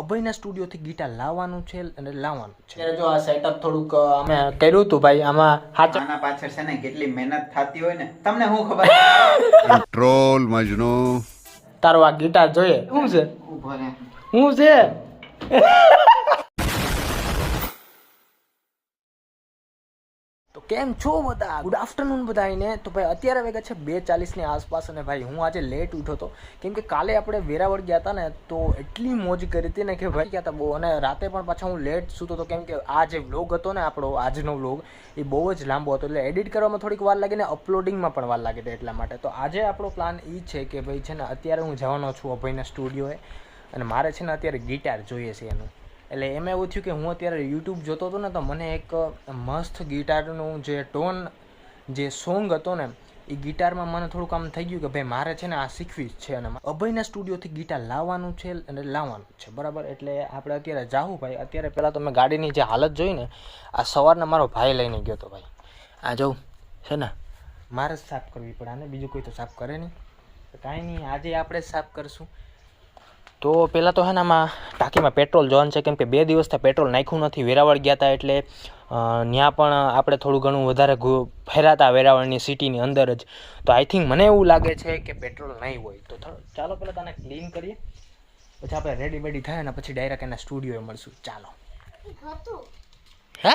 અભયના સ્ટુડિયોથી guitar લાવવાનું છે અને લાવવાનું છે. જો આ સેટઅપ થોડુંક અમે કર્યું હતું ભાઈ આમાં હાચ આના પાછળ છે ને કેટલી મહેનત થતી હોય ને તમને શું ખબર ટ્રોલ મજનો. તારો આ ગીટાર જોઈએ. શું છે? હું રહે. શું છે? કેમ છો બધા? ગુડ આફ્ટરનૂન બધાને તો ભાઈ, અત્યારે વાગ્યા છે બે ચાલીસની આસપાસ અને ભાઈ, હું આજે લેટ ઉઠ્યો હતો. કેમ કે કાલે આપણે વેરાવળ ગયા હતા ને, તો એટલી મોજ કરી હતી ને કે ભાઈ, ગયા હતા બહુ. અને રાતે પણ પાછા હું લેટ સૂતો હતો, કેમ કે આ જે વ્લોગ હતો ને આપણો, આજનો વ્લોગ એ બહુ જ લાંબો હતો. એટલે એડિટ કરવામાં થોડીક વાર લાગે ને અપલોડિંગમાં પણ વાર લાગે એટલા માટે. તો આજે આપણો પ્લાન એ છે કે ભાઈ, છે ને, અત્યારે હું જવાનો છું અભયના સ્ટુડિયોએ અને મારે છે ને, અત્યારે ગિટાર જોઈએ છે એનું. એટલે એમાં એવું થયું કે હું અત્યારે યુટ્યુબ જોતો હતો ને, તો મને એક મસ્ત ગિટારનું જે ટોન, જે સોંગ હતો ને, એ ગિટારમાં મને થોડુંક આમ થઈ ગયું કે ભાઈ મારે છે ને આ શીખવી જ છે અને અભયના સ્ટુડિયોથી ગિટાર લાવવાનું છે અને લાવવાનું છે, બરાબર? એટલે આપણે અત્યારે જાવું ભાઈ. અત્યારે પહેલાં તો મેં ગાડીની જે હાલત જોઈ ને, આ સવારના મારો ભાઈ લઈને ગયો હતો ભાઈ. આ જવું છે ને, મારે જ સાફ કરવી પડે આને, બીજું કોઈ તો સાફ કરે નહીં. કાંઈ નહીં, આજે આપણે સાફ કરશું. તો પહેલાં તો હે ને આમાં ટાંકીમાં પેટ્રોલ જોવાનું છે, કેમ કે બે દિવસથી પેટ્રોલ નાખ્યું નથી, વેરાવળ ગયા હતા એટલે ત્યાં પણ આપણે થોડું ઘણું વધારે ફેરાતા વેરાવળની સિટીની અંદર જ. તો આઈ થિંક મને એવું લાગે છે કે પેટ્રોલ નહીં હોય. તો ચાલો પહેલાં તને ક્લીન કરીએ. પછી આપણે રેડી બેડી થાય ને પછી ડાયરેક્ટ એના સ્ટુડિયોએ મળશું. ચાલો. હે?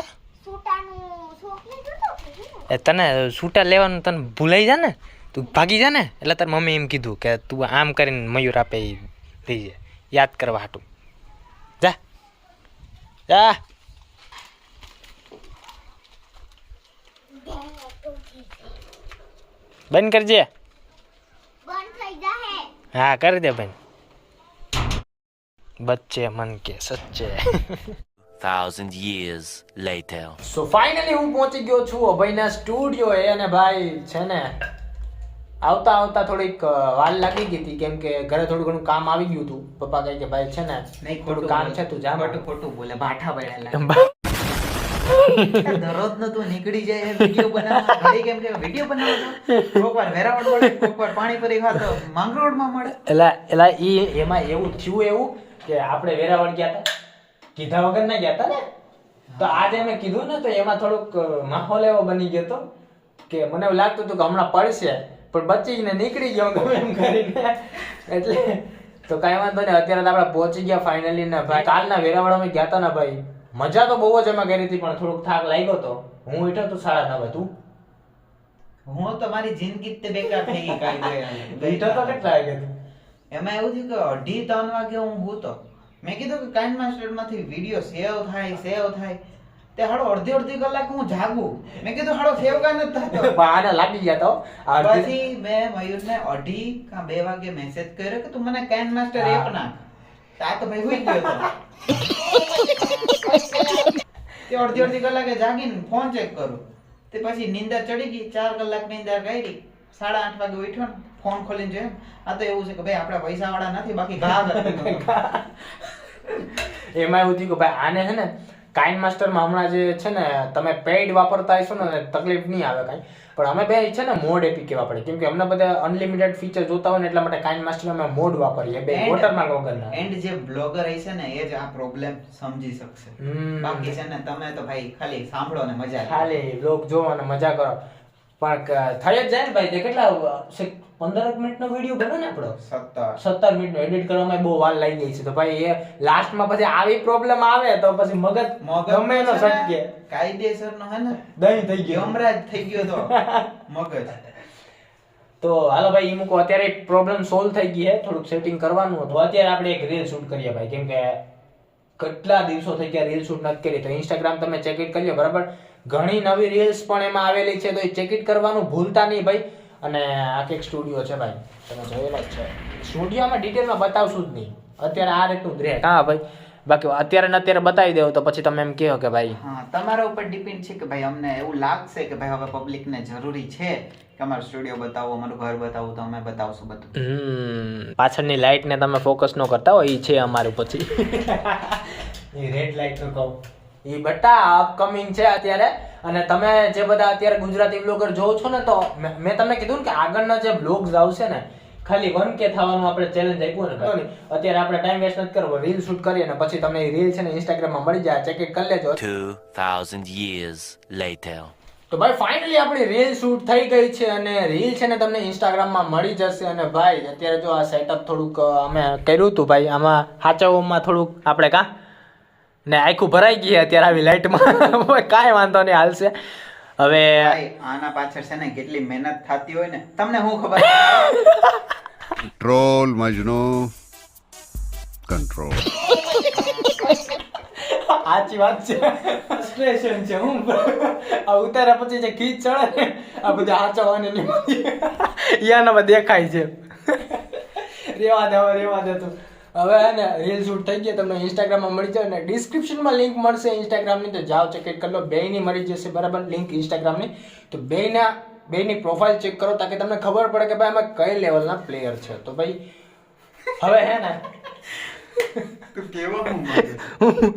એ તને સૂટા લેવાનું તને ભૂલાઈ જા ને તું ભાગી જા ને એટલે તારી મમ્મી એમ કીધું કે તું આમ કરીને મયુર આપે જાય યાદ કરવા હાટું. જા. જા. બંધ કરજે. બંધ થઈ જાહે. હા કરી દે બંધ. બચ્ચે મન કે સચ્ચે. Thousand years later. So finally હું પહોંચી ગયો છું અભયના સ્ટુડિયો એ અને ભાઈ છે ને આવતા આવતા થોડીક વાર લાગી ગઈ હતી કેમ કે ઘરે થોડું ઘણું કામ આવી ગયું હતું. પપ્પા કહે કે ભાઈ છે ને થોડું કામ છે તું જા ખોટું ખોટું બોલે. ભાઠા પડેલા દરરોજ નો તું નીકળી જાય વીડિયો બનાવવા. ઘડી કેમ કે વીડિયો બનાવવા કોક વાર વેરાવળ મળે કોક વાર પાણીપુરી ખાતો માંગરોળમાં મળે. એલા એલા ઈ એમાં એવું થયું એવું કે આપણે વેરાવળ ગયા હતા કીધા વગર ના ગયા હતા ને? તો આજે મેં કીધું ને તો એમાં થોડુંક માહોલ એવો બની ગયો હતો કે મને એવું લાગતું હતું કે હમણાં પડશે. પણ બચીને નીકળી ગયો ગમે એમ કરીને. એટલે તો કાંઈ વાંધો નહીં અત્યારે તો આપણે પહોંચી ગયા ફાઇનલી ને ભાઈ. કાલના વેરાવાળા અમે ગયા હતા ને ભાઈ. મજા તો બહુ જ એમાં કરી હતી પણ થોડુંક થાક લાગ્યો તો. હું ઉઠ્યો તો સાડા નવ. તું? હું તો મારી જિંદગી તે બેકાર થઈ ગઈ કાંઈ ઉઠ્યો તો કેટલા વાગે એમાં એવું થયું કે અઢી ત્રણ વાગે હું હતો. મેં કીધું કે કાઇન માસ્ટરમાંથી વીડિયો સેવ થાય સેવ થાય. તે હાડો અડધી અડધી કલાક હું જાગું. મેં કીધું હાડો ફેવકા નથી થતો. પણ લાગી ગયા તો? પછી મેં મયુરને અઢી કા બે વાગે મેસેજ કર્યો કે તું મને કેન માસ્ટર એપ નાખ. તા તો ભાઈ હોઈ ગયો તે. અડધી અડધી કલાકે જાગીને ફોન ચેક કરું. તે પછી નીંદર ચડી ગઈ ચાર કલાક નિંદર કરી સાડા આઠ વાગે ઉઠ્યો ને ફોન ખોલીને જોયું આ તો એવું છે કે ભાઈ આપણા પૈસા વાળા નથી બાકી ઘા એમાં એવું થયું કે ભાઈ આને છે ને કાઇન માસ્ટરમાં હમણાં જે છે ને તમે પેઇડ વાપરતા હશો ને તકલીફ નહીં આવે કાંઈ. પણ અમે બે છે ને મોડ એપી કહેવા પડે. કેમ કે અમને બધા અનલિમિટેડ ફીચર જોતા હોય ને એટલા માટે કાઇન માસ્ટર અમે મોડ વાપરીએ. બે વોટરમાર્ક વગરના. એન્ડ જે બ્લોગર હશે ને એ જ આ પ્રોબ્લેમ સમજી શકશે. બાકી છે ને તમે તો ભાઈ ખાલી સાંભળો ને મજા ખાલી બ્લોગ જોવો અને મજા કરો. પણ થઈ જ જાય ને ભાઈ તે કેટલા પંદર મિનિટનો વીડિયો બને ને આપણો? સત્તર. સત્તર મિનિટનો એડિટ કરવામાં બહુ વાર લાગી ગઈ છે. તો ભાઈ એ લાસ્ટમાં પછી આવી પ્રોબ્લેમ આવે તો પછી મગજ મગજ ગમે એનો સટકે કાયદેસરનો હે ને દહીં થઈ ગયો. યમરાજ થઈ ગયો તો મગજ. તો હાલો ભાઈ ઈ મૂકો. અત્યારે પ્રોબ્લેમ સોલ્વ થઈ ગઈ છે થોડુંક સેટિંગ કરવાનું હતું. અત્યારે આપણે એક રીલ શૂટ કરીએ ભાઈ. કેમ કે કેટલા દિવસો થઈ ગયા રીલ શૂટ નથી કરી. તો ઇન્સ્ટાગ્રામ તમે ચેક ઇટ કરી લો બરાબર? ઘણી નવી રીલ્સ પણ એમાં આવેલી છે તો એ ચેક ઇટ કરવાનું ભૂલતા નહીં ભાઈ. અને આ કંઈક સ્ટુડિયો છે ભાઈ. તમે જોયેલા જ છે. સ્ટુડિયોમાં ડિટેલમાં બતાવશું જ નહીં. અત્યારે આ રીતનું ગ્રેટ હા ભાઈ. બાકી અત્યારે ને અત્યારે બતાવી દેવું તો પછી તમે એમ કહો કે ભાઈ. હા તમારા ઉપર ડિપેન્ડ છે કે ભાઈ અમને એવું લાગશે કે ભાઈ હવે પબ્લિક ને જરૂરી છે કે અમારું સ્ટુડિયો બતાવો અમારું ઘર બતાવો તો અમે બતાવશું બધું. પાછળની લાઈટ ને તમે ફોકસ ન કરતા હોય એ છે અમારું પછી. એ રેડ લાઈટનું કહું. એ બટા અપકમિંગ છે અત્યારે અને તમે જે બધા અત્યારે ગુજરાતી બ્લોગર જોવો છો ને તો મેં મેં તમને કીધું ને કે આગળના જે બ્લોગ્સ આવશે ને ખાલી વન કે થવાનું આપણે ચેલેન્જ આપ્યું ને ભાઈ. અત્યારે આપણે ટાઈમ વેસ્ટ નથી કરવો રીલ શૂટ કરીએ ને પછી તમને રીલ છે ને ઇન્સ્ટાગ્રામમાં મળી જાય ચેક કરી લેજો 2,000 years later. તો ભાઈ ફાઇનલી આપણી રીલ શૂટ થઈ ગઈ છે અને રીલ છે ને તમને ઇન્સ્ટાગ્રામમાં મળી જશે અને ભાઈ અત્યારે જો આ સેટઅપ થોડુંક અમે કર્યું હતું ભાઈ આમાં સાચવવામાં થોડુંક આપણે કા ને આખું ભરાઈ ગઈ અત્યારે આવી લાઈટમાં કઈ વાંધો નહીં હાલશે. હવે આના પાછળ છે ને કેટલી મહેનત થતી હોય ને તમને શું ખબર? ટ્રોલ મજનો. કંટ્રોલ સાચી વાત છે. ફ્રસ્ટ્રેશન છે હું આ ઉતારા પછી જે ખીચ ચડે આ બધા હાચવાની યાનામાં દેખાય છે. રેવા દેવા રેવા દેતું હવે હે ને રીલ શૂટ થઈ ગયા તમને ઇન્સ્ટાગ્રામમાં મળી જાય ને ડિસ્ક્રિપ્શનમાં લિંક મળશે ઇન્સ્ટાગ્રામની તો જાઓ ચેક કરી લો. બેયની મળી જશે બરાબર? લિંક ઇન્સ્ટાગ્રામની તો બેયના બેયની પ્રોફાઇલ ચેક કરો તાકે તમને ખબર પડે કે ભાઈ અમે કઈ લેવલના પ્લેયર છે. તો ભાઈ હવે હે ને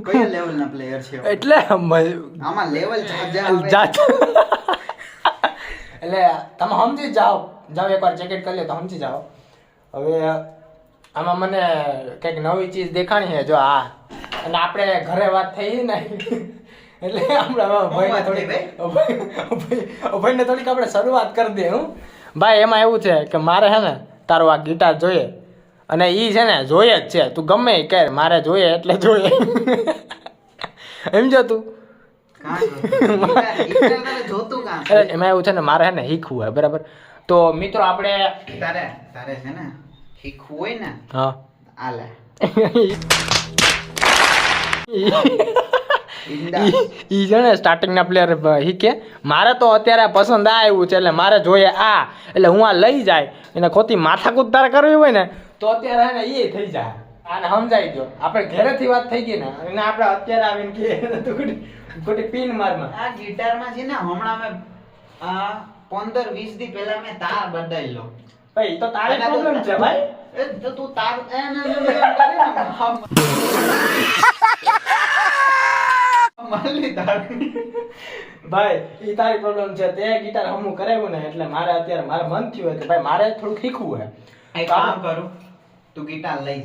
કયા લેવલના પ્લેયર છે એટલે આમાં લેવલ એટલે તમે સમજી જાઓ. જાઓ એકવાર ચેકેટ કરી લે તો સમજી જાઓ. હવે આમાં મને કંઈક નવી ચીજ દેખાણી છે જો આ. અને આપણે ઘરે વાત થઈ ને એટલે આપણે હવે ભાઈને થોડીક ભાઈને થોડીક આપણે શરૂઆત કરી દે હું. ભાઈ એમાં એવું છે કે મારે છે ને તારો આ ગિટાર જોઈએ. અને એ છે ને જોઈએ જ છે. તું ગમે એ કર મારે જોઈએ એટલે જોઈએ. તું. જોતું કાં? અરે એમાં એવું છે ને મારે છે ને શીખવું હોય બરાબર? તો મિત્રો આપણે તારે તારે છે ને શીખવું હોય ને હા ઈ છે ને સ્ટાર્ટિંગના પ્લેયર શીખે મારે તો અત્યારે પસંદ આ આવ્યું છે એટલે મારે જોઈએ આ. એટલે હું આ લઈ જાય એને ખોટી માથાકૂદ તારે કરવી હોય ને તો અત્યારે એને એ થઈ જાય. આને સમજાઈ દો આપણે ઘરેથી વાત થઈ ગઈ ને અને આપણે અત્યારે આવીને કે ખોટી પિન મારમાં. આ ગિટારમાં છે ને હમણાં મેં પંદર વીસ દી પહેલા મેં તાર બદલાયેલો. ભાઈ તો તારી પ્રોબ્લેમ છે ભાઈ. એ તો તું તાર એ ને તાર. ભાઈ ઈ તારી પ્રોબ્લેમ છે. તે ગિટાર હમું કરાવ્યું ને એટલે મારે અત્યારે મારે મન થયું હોય કે ભાઈ મારે થોડુંક શીખવું હે એક કામ કરું તું ગિટાર લઈ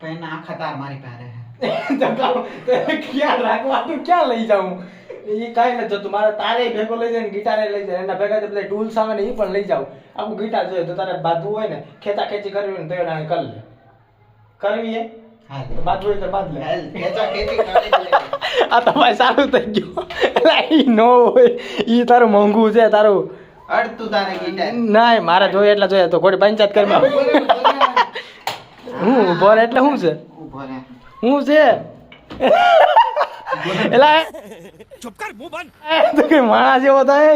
પણ આખા તાર મારી પાસે ક્યાં રાખવા તો ક્યાં લઈ જાઉં? એ કાંઈ નથી જતું. મારે તારે ભેગો લઈ જાય ને ગિટારે લઈ જાય. એના ભેગા બધા ટૂલ્સ આવે ને એ પણ લઈ જાવ આખું ગિટાર જોઈએ તો તારે બાંધવું હોય ને ખેંચા ખેંચી કરવી હોય ને તો એને કરી લે. કરવી એ? બાંધવું હોય તો બાંધ લે. ખેંચા ખેંચી આ તમારે સારું થઈ ગયું. એટલે નો હોય. એ તારું મોંઘું છે તારું. અડતું તારે ગિટાર. ના મારે જોઈએ એટલે જોઈએ તો ખોટી પંચાયત કરી માં ઊભો રે, ઊભો રે. હું ઊભો રહે. એટલે શું છે. હું છે એલા ચૂપ કર મું બંધ. તો કે માણા જેવો થાય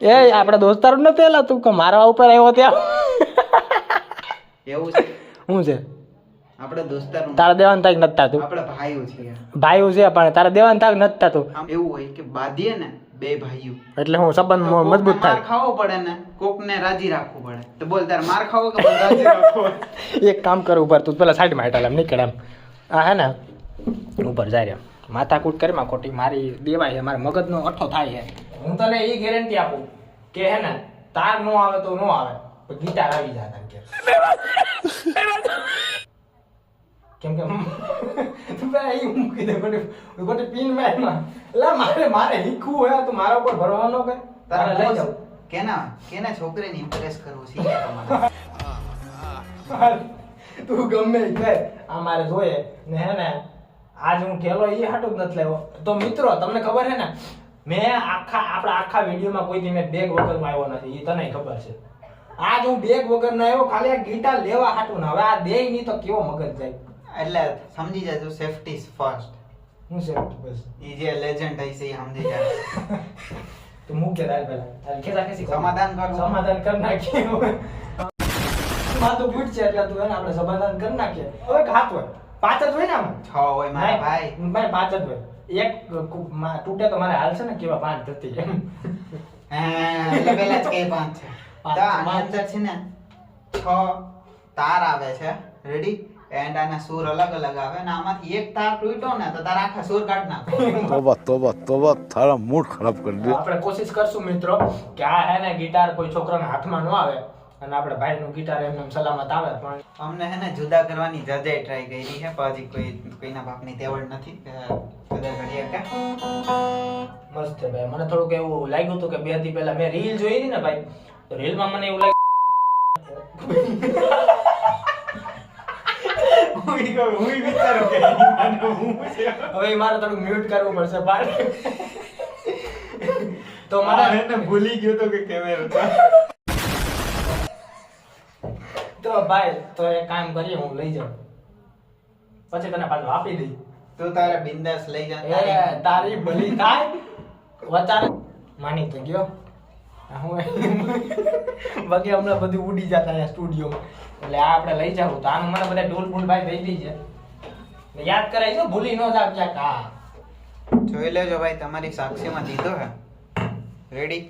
એ આપણા દોસ્તારો નથી તેલા તું કે મારવા ઉપર આવ્યો ત્યાં? એવું છે? શું છે? આપણે દોસ્તારો તારા દેવાન આપણે ભાઈઓ છીએ ભાઈઓ છે પણ તારા દેવાન થાક નથી તું એવું હોય કે બાંધીએ ને બે ભાઈઓ. એટલે હું સંબંધ મજબૂત માર થાય ખાવો પડે ને કોકને રાજી રાખવું પડે. તો બોલ તારે માર ખાવો કે રાજી રાખવો? એક કામ કર ઉપર તું પેલા સાઈડમાં હેઠળ એમ નીકળ એમ. આ હે ને ઉપર જાય માથાકૂટ કરી માં ખોટી. મારી દેવાય છે મારા મગજનો અઠ્ઠો થાય છે. હું તને એ ગેરંટી આપું કે હે ને તાર નો આવે તો નો આવે. ગીટાર આવી જાય તને કે કેમ કે એ મૂકી દે ખોટી. ખોટી પિન મારમાં લા મારે મારે શીખવું હોય તો મારા ઉપર ભરવા ન કર. તારે લઈ જાઉં. કેના કેના છોકરીને ઇમ્પ્રેસ કરવું છે તમારે? તું ગમે ઈ આ મારે જોઈએ. ને હે ને આજ હું ઠેલો એ હાટું જ નથી લેવો તો મિત્રો તમને ખબર છે ને મેં આખા આપણા આખા વિડીયોમાં કોઈ દી મેં બેગ વગર આવ્યો નથી. એ તને ખબર છે. આજ હું બેગ વગર ના આવ્યો ખાલી આ ગીટા લેવા હાટું ને. હવે આ દે નહીં તો કેવો મગજ જાય? એટલે સમજી જાજો સેફટી ફર્સ્ટ હું સેફટી બસ એ જે લેજન્ડ હશે એ સમજી જાય. તો મૂકે દાલ પહેલા. ખેંચી કર. સમાધાન કર સમાધાન માં તો છે એટલે તું એને આપણે સમાધાન કરી નાખીએ. હવે ઘાત હોય. પાંચ જ હોય ને આમ? છ હોય મારા ભાઈ. ભાઈ પાંચ જ હોય. એક તૂટે તો મારે હાલ છે ને કેવા પાંચ થતી એમ. પેલા જ કે પાંચ છે. તો છે ને છ તાર આવે છે. રેડી એન્ડ આના સુર અલગ અલગ આવે ને આમાંથી એક તાર તૂટ્યો ને તો તારા આખા સુર કાઢ નાખો. તોબા તોબા તોબા તારા મૂડ ખરાબ કરી દે. આપણે કોશિશ કરશું મિત્રો કે આ હે ને ગિટાર કોઈ છોકરાના હાથમાં ન આવે. અને આપણે ભાઈનું ગિટાર એમને એમ સલામત આવે પણ અમને હે ને જુદા કરવાની જજે ટ્રાય કરી છે પણ હજી કોઈ કોઈના બાપની તેવડ નથી. જુદા કરીએ કે? મસ્ત છે ભાઈ. મને થોડુંક એવું લાગ્યું હતું કે બે દી પહેલા મેં રીલ જોઈ હતી ને ભાઈ તો રીલમાં મને એવું લાગ્યું. હવે મારે થોડુંક મ્યુટ કરવું પડશે પણ તો મારા ભૂલી ગયો તો કે કેમેરો ભાઈ તો એક કામ કરીએ હું લઈ જાઉં. પછી તને પાછું આપી દઈ. તું તારા બિંદાસ લઈ જા તારી ભલી થાય. વચારે માની તો ગયો. બાકી હમણાં બધું ઉડી જતા અહીંયા સ્ટુડિયોમાં. એટલે આ આપણે લઈ જાવું તો આનું મને બધા ઢોલ ફૂલ ભાઈ દઈ દઈ છે. યાદ કરાય છે ભૂલી ન જાવ ક્યાંક. હા. જોઈ લેજો ભાઈ તમારી સાક્ષીમાં દીધો હે. રેડી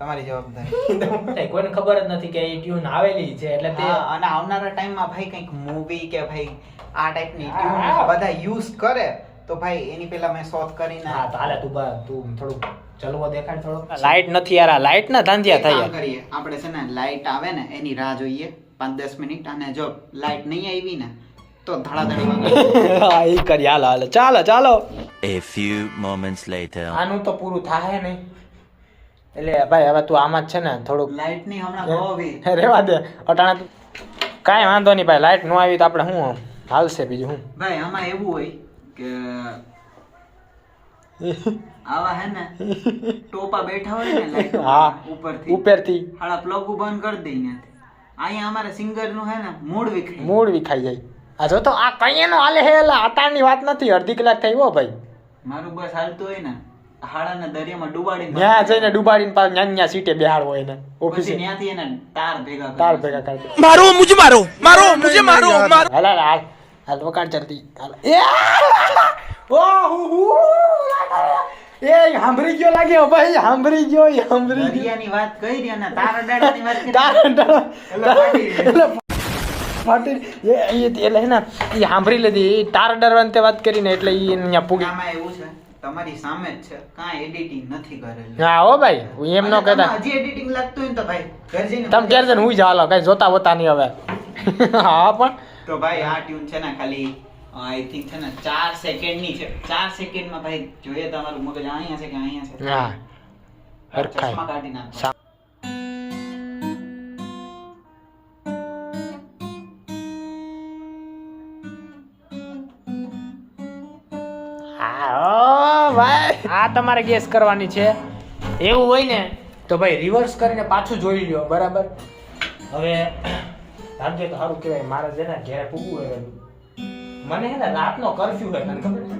તમારી જવાબદારી. કોઈને ખબર જ નથી કે એ ટ્યુન આવેલી છે એટલે તે અને આવનારા ટાઈમમાં ભાઈ કંઈક મૂવી કે ભાઈ આ ટાઈપની ટ્યુન બધા યુઝ કરે તો ભાઈ એની પહેલા મેં શોધ કરીને હા તો હાલે તું બા તું થોડું ચલવો દેખાડ થોડો. લાઈટ નથી યાર આ લાઈટ ના ધાંધિયા થાય. કરીએ આપણે છે ને લાઈટ આવે ને એની રાહ જોઈએ પાંચ દસ મિનિટ અને જો લાઈટ નહીં આવી ને તો ધડાધડી. હા એ કરી હાલ હાલ ચાલો ચાલો. A few moments later. આનું તો પૂરું થાય નહીં. એટલે ભાઈ હવે તું આમાં જ છે ને થોડુંક લાઈટની હમણાં બહુ આવી રેવા દે. અટાણા કાંઈ વાંધો નહીં ભાઈ લાઈટ ન આવી તો આપણે શું હાલશે બીજું શું? ભાઈ આમાં એવું હોય કે આવા હે ને ટોપા બેઠા હોય ને હા ઉપરથી. ઉપરથી. હાડા પ્લગ બંધ કરી દઈ ને અહીંયા અમારે સિંગરનું હે ને મૂળ વિખરી મૂળ વિખાઈ જાય. આ જો તો આ કઈ એનો હાલે હે એટલે અટાણની વાત નથી અડધી કલાક થઈ હો ભાઈ. મારું બસ હાલતું હોય ને એ ઓ હુ હુ સાંભળી ગયો લાગ્યો ગયો એ એટલે સાંભળી લીધી. તાર ડરવાની તે વાત કરીને એટલે એ અહીંયા પૂગી. એવું છે. તમારી સામે જ છે. કાંઈ એડિટિંગ નથી કરેલું. હા હો ભાઈ હું એમ ન કહેતા. હજી એડિટિંગ લાગતું હોય તો ભાઈ ઘર જઈને તમે ક્યારે જઈને હું જ હાલો કઈ જોતા હોતા નહીં હવે. હા પણ. તો ભાઈ આ ટ્યુન છે ને ખાલી આઈ થિંક છે ને ચાર સેકન્ડની છે. ચાર સેકન્ડમાં ભાઈ જોઈએ તમારું મગજ અહીંયા છે કે અહીંયા છે? હા. ચશ્મા કાઢી નાખો. આ તમારે ગેસ કરવાની છે એવું હોય ને તો ભાઈ રિવર્સ કરીને પાછું જોઈ લ્યો બરાબર હવે રાખજો તો સારું કહેવાય મારે છે ને ઘેરે પૂગવું હોય. મને હે ને રાતનો કરફ્યુ હોય તને ખબર છે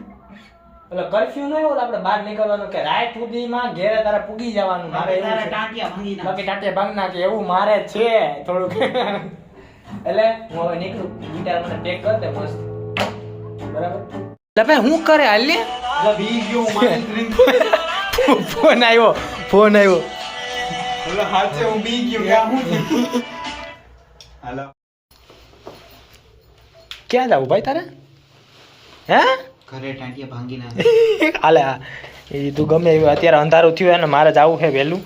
એટલે કરફ્યુ નહીં હોય આપણે બહાર નીકળવાનું કે રાત સુધીમાં ઘેરે તારે પૂગી જવાનું મારે બાકી. ટાંટિયા ભાંગી નાખ. એવું મારે છે થોડુંક એટલે હું હવે નીકળું ગીટાર મને પેક કર દે મસ્ત બરાબર ભાઈ હું કરે હાલ. ફોન આવ્યો ફોન આવ્યો. એટલે હાચે હું બી ગયો કે આ હું થયું? હાલો. ક્યાં જાવું ભાઈ તારે? હે? ઘરે ટાંટિયા ભાંગી ના હાલે એ તું ગમે એવું અત્યારે અંધારું થયું અને મારે જવું છે વહેલું.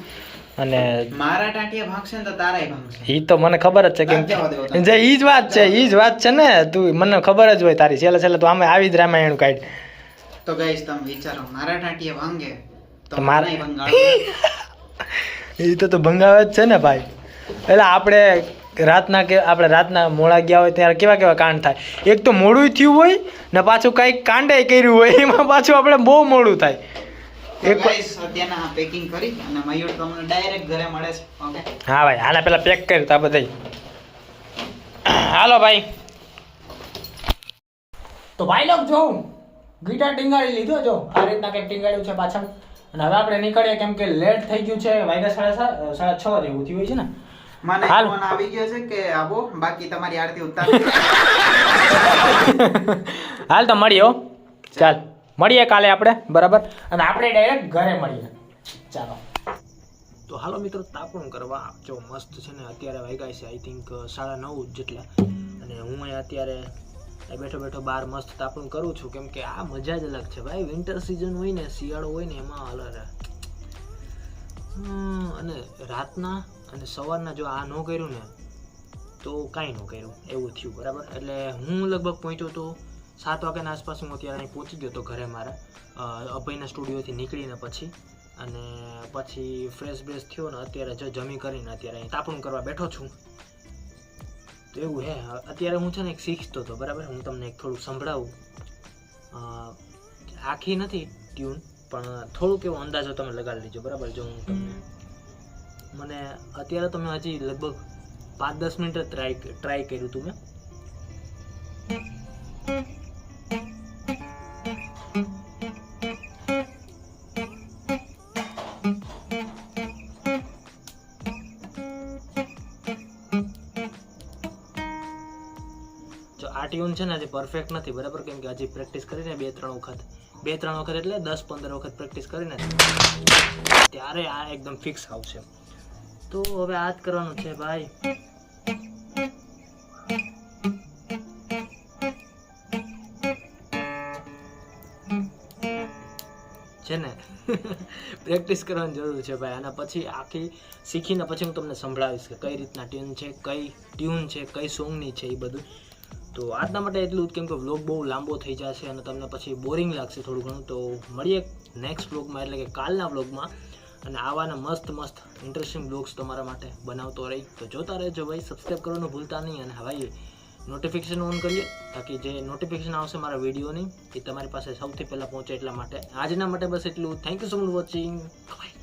અને મારા ટાંટિયા ભાગશે ને તો તારાય ભાગશે. એ તો મને ખબર જ છે કે જે ઈ જ વાત છે ઈ જ વાત છે ને તું મને ખબર જ હોય તારી. છેલ્લે છેલ્લે તો આમે આવી જ રામાયણ કાઢ. તો ગાઈસ તમે વિચારો મારા ટાંટિયા ભાંગે તો મારા- ભંગાડો એ તો તો ભંગાવે જ છે ને ભાઈ. એટલે આપણે રાતના કે આપણે રાતના મોડા ગયા હોય ત્યારે કેવા કેવા કાંડ થાય. એક તો મોડું થયું હોય ને પાછું કંઈક કાંડે કર્યું હોય એમાં પાછું આપણે બહુ મોડું થાય. એક અત્યારના પેકિંગ કરી અને મયુર તમને ડાયરેક્ટ ઘરે મળે છે. ઓકે હા ભાઈ આના પેલા પેક કરી તા બધા હાલો ભાઈ. તો ભાઈ લોક જોઉં ગિટાર ટીંગાડી લીધો જો. આ રીતના કંઈક ટીંગાડ્યું છે પાછળ. અને હવે આપણે નીકળીએ કેમ કે લેટ થઈ ગયું છે વાગ્યા સાડા સા- સાડા છ જેવું થયું હોય છે ને. મને હાલ. ફોન આવી ગયો છે કે આવો બાકી તમારી આરતી ઉતાર. હાલ તો મળ્યો. ચાલ. મળીએ કાલે આપણે, બરાબર? અને આપણે ડાયરેક્ટ ઘરે મળીએ. ચાલો. તો હાલો મિત્રો, તાપણું કરવા જો મસ્ત છે ને, અત્યારે વાગ્યા છે આઈ થિંક સાડા નવ જેટલા. અને હું અહીંયા અત્યારે બેઠો બેઠો બહાર મસ્ત તાપણું કરું છું, કેમ કે આ મજા જ અલગ છે ભાઈ. વિન્ટર સિઝન હોય ને, શિયાળો હોય ને, એમાં અલગ અને રાતના અને સવારના જો આ ન કર્યું ને, તો કાંઈ ન કર્યું. એવું થયું, બરાબર? એટલે હું લગભગ પહોંચ્યો તો સાત વાગ્યાના આસપાસ હું અત્યારે અહીં પહોંચી ગયો તો ઘરે મારા અભયના સ્ટુડિયોથી નીકળીને પછી અને પછી ફ્રેશ બ્રેશ થયો ને અત્યારે જો જમી કરીને અત્યારે અહીં તાપણું કરવા બેઠો છું. તો એવું હે અત્યારે હું છે ને એક શીખતો હતો બરાબર? હું તમને એક થોડું સંભળાવું. આખી નથી ટ્યુન પણ થોડુંક એવો અંદાજો તમે લગાડી લેજો બરાબર? જો હું તમને મને અત્યારે તમે હજી લગભગ પાંચ દસ મિનિટ જ ટ્રાય ટ્રાય કર્યું હતું મેં. ટ્યુન છે ને હજી પરફેક્ટ નથી, બરાબર? કેમ કે હજી પ્રેક્ટિસ કરીને બે, ત્રણ વખત. બે, ત્રણ વખત એટલે દસ, પંદર વખત પ્રેક્ટિસ કરીને ત્યારે આ એકદમ ફિક્સ આવશે. તો હવે આ જ કરવાનું છે, ભાઈ. છે ને? પ્રેક્ટિસ કરવાની જરૂર છે, ભાઈ. આના પછી આખી શીખીને પછી હું તમને સંભળાવીશ કે કઈ રીતના ટ્યુન છે, કઈ ટ્યુન છે, કઈ સોંગની છે એ બધું. તો આજના માટે એટલું જ. કેમ કે વ્લોગ બહુ લાંબો થઈ જશે અને તમને પછી બોરિંગ લાગશે થોડું ઘણું. તો મળીએ નેક્સ્ટ વ્લોગમાં એટલે કે કાલના વ્લોગમાં અને આવાના મસ્ત મસ્ત ઇન્ટરેસ્ટિંગ બ્લોગ્સ તમારા માટે બનાવતો રહી. તો જોતા રહેજો ભાઈ સબસ્ક્રાઈબ કરવાનું ભૂલતા નહીં અને હવે નોટિફિકેશન ઓન કરીએ તાકી જે નોટિફિકેશન આવશે મારા વિડીયોની એ તમારી પાસે સૌથી પહેલાં પહોંચે એટલા માટે. આજના માટે બસ એટલું thank you so much watching bye